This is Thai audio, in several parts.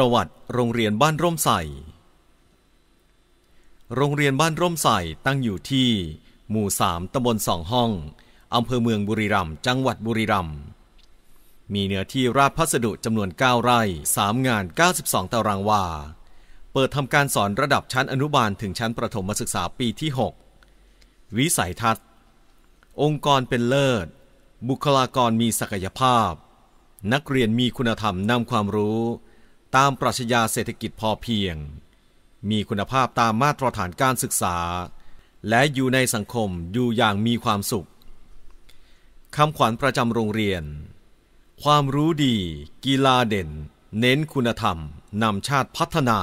ประวัติโรงเรียนบ้านร่มใส่ โรงเรียนบ้านร่มใส่ตั้งอยู่ที่ หมู่สามตำบลสองห้อง อำเภอเมืองบุรีรัมย์ จังหวัดบุรีรัมย์ มีเนื้อที่ราชพัสดุจำนวน 9 ไร่ 3 งาน 92 ตารางวา เปิดทำการสอนระดับชั้นอนุบาลถึงชั้นประถมศึกษาปีที่ 6 วิสัยทัศน์ องค์กรเป็นเลิศ บุคลากรมีศักยภาพ นักเรียนมีคุณธรรมนำความรู้ ตามปรัชญาเศรษฐกิจพอเพียง มีคุณภาพตามมาตรฐานการศึกษา และอยู่ในสังคมอยู่อย่างมีความสุขคำขวัญประจำโรงเรียน ความรู้ดี กีฬาเด่น เน้นคุณธรรมนำชาติพัฒนา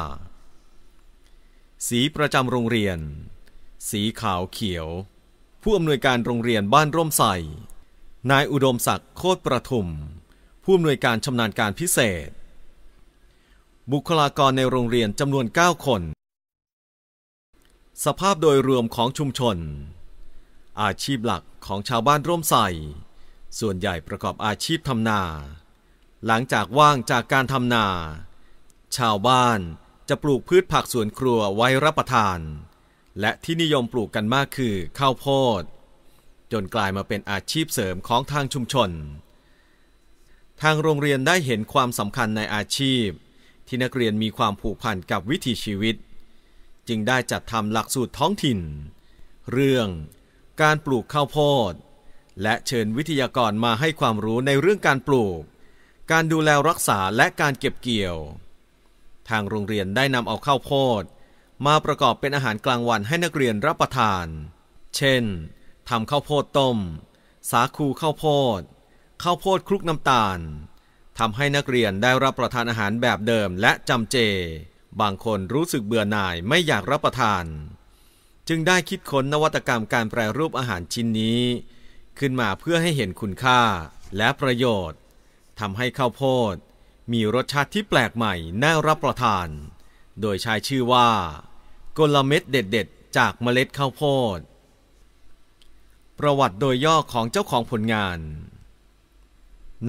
สีประจำโรงเรียน สีขาวเขียว ผู้อำนวยการโรงเรียนบ้านร่มใสนายอุดมศักดิ์โคตรประทุม ผู้อำนวยการชำนาญการพิเศษ บุคลากรในโรงเรียนจำนวน 9 คน สภาพโดยรวมของชุมชน อาชีพหลักของชาวบ้านร่มใส่ ส่วนใหญ่ประกอบอาชีพทำนา หลังจากว่างจากการทำนา ชาวบ้านจะปลูกพืชผักสวนครัวไว้รับประทาน และที่นิยมปลูกกันมากคือข้าวโพด จนกลายมาเป็นอาชีพเสริมของทางชุมชน ทางโรงเรียนได้เห็นความสำคัญในอาชีพ ที่นักเรียนมีความผูกพันกับวิถีชีวิต จึงได้จัดทำหลักสูตรท้องถิ่น เรื่องการปลูกข้าวโพด และเชิญวิทยากรมาให้ความรู้ในเรื่องการปลูก การดูแลรักษาและการเก็บเกี่ยว ทางโรงเรียนได้นำเอาข้าวโพด มาประกอบเป็นอาหารกลางวันให้นักเรียนรับประทาน เช่นทำข้าวโพดต้ม สาคูข้าวโพด ข้าวโพดคลุกน้ำตาล ทำให้นักเรียนได้รับประทานอาหารแบบเดิมและจำเจ บางคนรู้สึกเบื่อหน่ายไม่อยากรับประทาน จึงได้คิดค้นนวัตกรรมการแปรรูปอาหารชิ้นนี้ ขึ้นมาเพื่อให้เห็นคุณค่าและประโยชน์ทำให้ข้าวโพด มีรสชาติที่แปลกใหม่น่ารับประทาน โดยใช้ชื่อว่ากลเม็ดเด็ด ๆ จากเมล็ดข้าวโพด ประวัติโดยย่อของเจ้าของผลงาน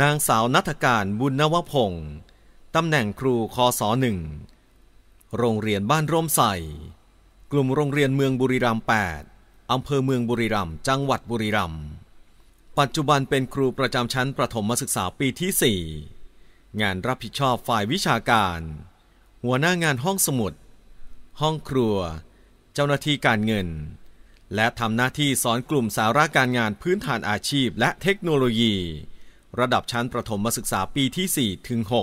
นางสาวนัฐการบุญนวพงศ์ตำแหน่งครูคอสอหนึ่ง โรงเรียนบ้านร่มใส่กลุ่มโรงเรียนเมืองบุรีรัมย์8อำเภอเมืองบุรีรัมย์จังหวัดบุรีรัมย์ ปัจจุบันเป็นครูประจำชั้นประถมศึกษาปีที่ 4 งานรับผิดชอบฝ่ายวิชาการ หัวหน้างานห้องสมุด ห้องครัว เจ้าหน้าที่การเงิน และทำหน้าที่สอนกลุ่มสาระการงานพื้นฐานอาชีพและเทคโนโลยี ระดับชั้นประถมศึกษาปีที่ 4 ถึง 6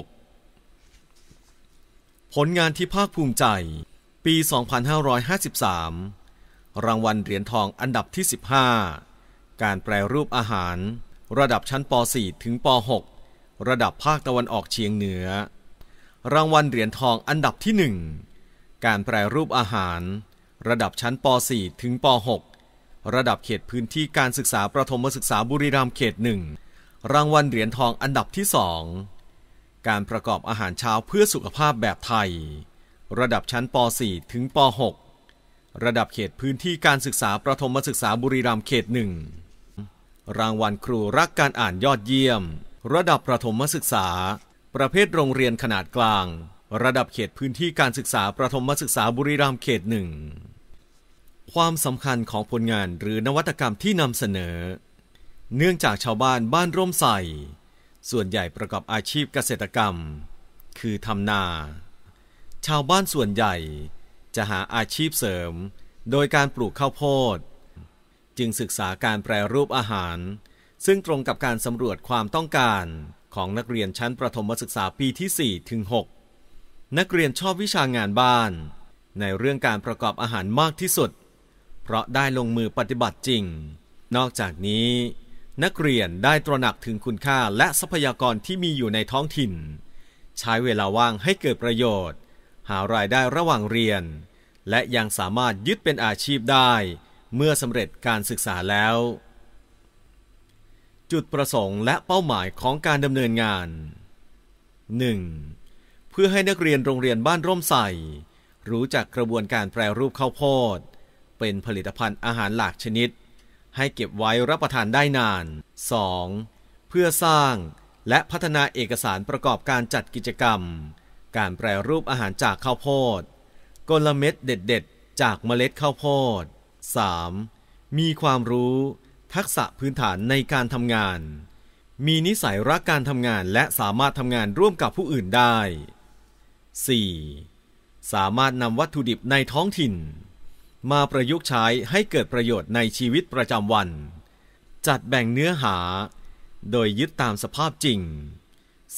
ผลงานที่ภาคภูมิใจ ปี 2553 รางวัลเหรียญทองอันดับที่ 15 การแปรรูปอาหาร ระดับชั้นป .4 ถึงป .6 ระดับภาคตะวันออกเฉียงเหนือ รางวัลเหรียญทองอันดับที่ 1 การแปรรูปอาหาร ระดับชั้นป .4 ถึงป .6 ระดับเขตพื้นที่การศึกษาประถมศึกษาบุรีรัมย์เขตหนึ่ง รางวัลเหรียญทองอันดับที่2การประกอบอาหารเช้าเพื่อสุขภาพแบบไทย ระดับชั้นป .4 ถึงป .6 ระดับเขตพื้นที่การศึกษาประถมศึกษาบุรีรัมย์เขตหนึ่งรางวัลครูรักการอ่านยอดเยี่ยม ระดับประถมศึกษา ประเภทโรงเรียนขนาดกลาง ระดับเขตพื้นที่การศึกษาประถมศึกษาบุรีรัมย์เขตหนึ่งความสำคัญของผลงานหรือนวัตกรรมที่นำเสนอ เนื่องจากชาวบ้านบ้านร่มใส่ส่วนใหญ่ประกอบอาชีพเกษตรกรรม คือทำนา ชาวบ้านส่วนใหญ่จะหาอาชีพเสริม โดยการปลูกข้าวโพด จึงศึกษาการแปรรูปอาหาร ซึ่งตรงกับการสำรวจความต้องการของนักเรียนชั้นประถมศึกษาปีที่ 4 ถึง 6 นักเรียนชอบวิชางานบ้าน ในเรื่องการประกอบอาหารมากที่สุด เพราะได้ลงมือปฏิบัติจริง นอกจากนี้ นักเรียนได้ตระหนักถึงคุณค่าและทรัพยากรที่มีอยู่ในท้องถิ่น ใช้เวลาว่างให้เกิดประโยชน์ หารายได้ระหว่างเรียน และยังสามารถยึดเป็นอาชีพได้ เมื่อสำเร็จการศึกษาแล้ว จุดประสงค์และเป้าหมายของการดำเนินงาน 1. เพื่อให้นักเรียนโรงเรียนบ้านร่มใส่ รู้จักกระบวนการแปรรูปข้าวโพด เป็นผลิตภัณฑ์อาหารหลากชนิด ให้เก็บไว้รับประทานได้นาน 2. เพื่อสร้างและพัฒนาเอกสารประกอบการจัดกิจกรรม การแปรรูปอาหารจากข้าวโพดกลเม็ดเด็ดๆ จากเมล็ดข้าวโพด 3. มีความรู้ ทักษะพื้นฐานในการทำงาน มีนิสัยรักการทำงานและสามารถทำงานร่วมกับผู้อื่นได้ 4. สามารถนำวัตถุดิบในท้องถิ่น มาประยุกต์ใช้ให้เกิดประโยชน์ในชีวิตประจำวัน จัดแบ่งเนื้อหา โดยยึดตามสภาพจริง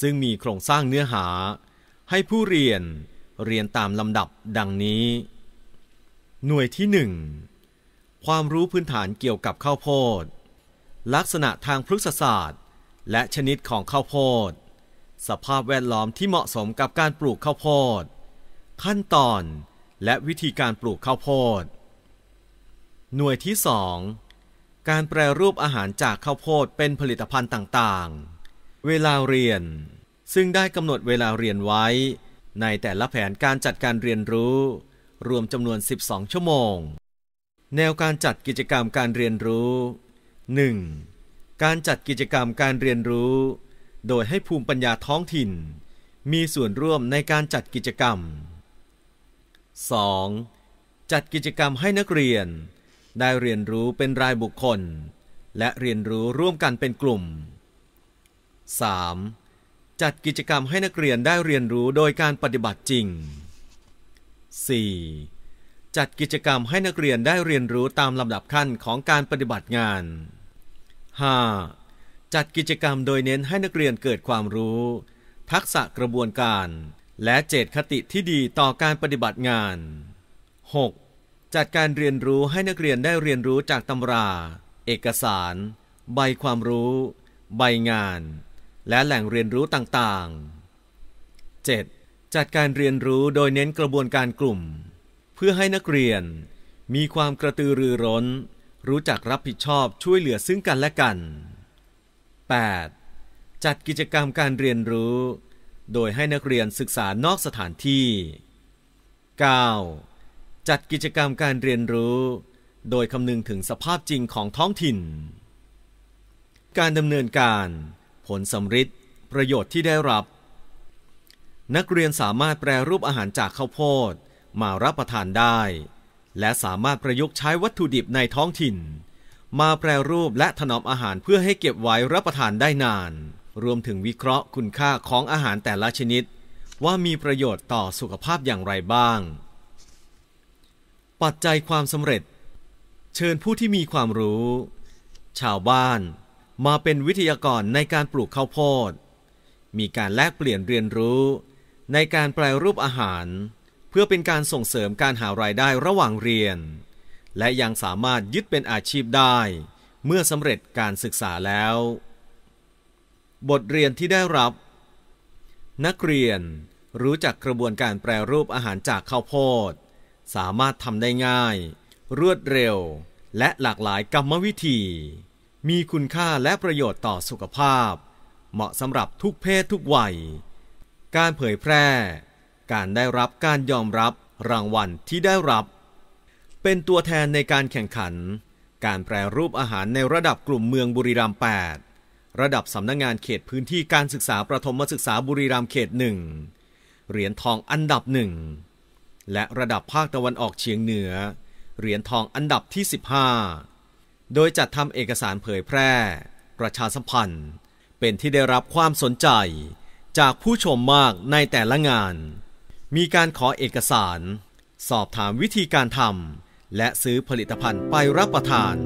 ซึ่งมีโครงสร้างเนื้อหา ให้ผู้เรียนเรียนตามลำดับดังนี้ หน่วยที่หนึ่งความรู้พื้นฐานเกี่ยวกับข้าวโพด ลักษณะทางพฤกษศาสตร์ และชนิดของข้าวโพด สภาพแวดล้อมที่เหมาะสมกับการปลูกข้าวโพด ขั้นตอนและวิธีการปลูกข้าวโพด หน่วยที่สองการแปรรูปอาหารจากข้าวโพดเป็นผลิตภัณฑ์ต่างๆ เวลาเรียน ซึ่งได้กำหนดเวลาเรียนไว้ ในแต่ละแผนการจัดการเรียนรู้ รวมจำนวน 12 ชั่วโมง แนวการจัดกิจกรรมการเรียนรู้ 1. การจัดกิจกรรมการเรียนรู้ โดยให้ภูมิปัญญาท้องถิ่น มีส่วนร่วมในการจัดกิจกรรม 2. จัดกิจกรรมให้นักเรียน ได้เรียนรู้เป็นรายบุคคล และเรียนรู้ร่วมกันเป็นกลุ่ม 3. จัดกิจกรรมให้นักเรียนได้เรียนรู้โดยการปฏิบัติจริง 4. จัดกิจกรรมให้นักเรียนได้เรียนรู้ตามลำดับขั้นของการปฏิบัติงาน 5. จัดกิจกรรมโดยเน้นให้นักเรียนเกิดความรู้ ทักษะกระบวนการ และเจตคติที่ดีต่อการปฏิบัติงาน 6. จัดการเรียนรู้ให้นักเรียนได้เรียนรู้จากตำรา เอกสาร ใบความรู้ ใบงาน และแหล่งเรียนรู้ต่างๆ 7. จัดการเรียนรู้โดยเน้นกระบวนการกลุ่ม เพื่อให้นักเรียนมีความกระตือรือร้น รู้จักรับผิดชอบช่วยเหลือซึ่งกันและกัน 8. จัดกิจกรรมการเรียนรู้ โดยให้นักเรียนศึกษานอกสถานที่ 9. จัดกิจกรรมการเรียนรู้ โดยคำนึงถึงสภาพจริงของท้องถิ่น การดำเนินการ ผลสำฤทธิ์ประโยชน์ที่ได้รับ นักเรียนสามารถแปรรูปอาหารจากข้าวโพดมารับประทานได้ และสามารถประยุกต์ใช้วัตถุดิบในท้องถิ่น มาแปรรูปและถนอมอาหารเพื่อให้เก็บไว้รับประทานได้นาน รวมถึงวิเคราะห์คุณค่าของอาหารแต่ละชนิด ว่ามีประโยชน์ต่อสุขภาพอย่างไรบ้าง ปัจจัยความสำเร็จ เชิญผู้ที่มีความรู้ ชาวบ้านมาเป็นวิทยากรในการปลูกข้าวโพด มีการแลกเปลี่ยนเรียนรู้ ในการแปลรูปอาหาร เพื่อเป็นการส่งเสริมการหารายได้ระหว่างเรียน และยังสามารถยึดเป็นอาชีพได้ เมื่อสำเร็จการศึกษาแล้ว บทเรียนที่ได้รับ นักเรียนรู้จักกระบวนการแปรรูปอาหารจากข้าวโพด สามารถทำได้ง่าย รวดเร็ว และหลากหลายกรรมวิธี มีคุณค่าและประโยชน์ต่อสุขภาพ เหมาะสำหรับทุกเพศทุกวัย การเผยแพร่ การได้รับการยอมรับรางวัลที่ได้รับ เป็นตัวแทนในการแข่งขัน การแปรรูปอาหารในระดับกลุ่มเมืองบุรีรัมย์8ระดับสำนักงงานเขตพื้นที่การศึกษาประถมศึกษาบุรีรัมย์เขตหนึ่งเหรียญทองอันดับหนึ่ง และระดับภาคตะวันออกเฉียงเหนือ เหรียญทองอันดับที่ 15 โดยจัดทำเอกสารเผยแพร่ ประชาสัมพันธ์ เป็นที่ได้รับความสนใจ จากผู้ชมมากในแต่ละงาน มีการขอเอกสาร สอบถามวิธีการทำและซื้อผลิตภัณฑ์ไปรับประทาน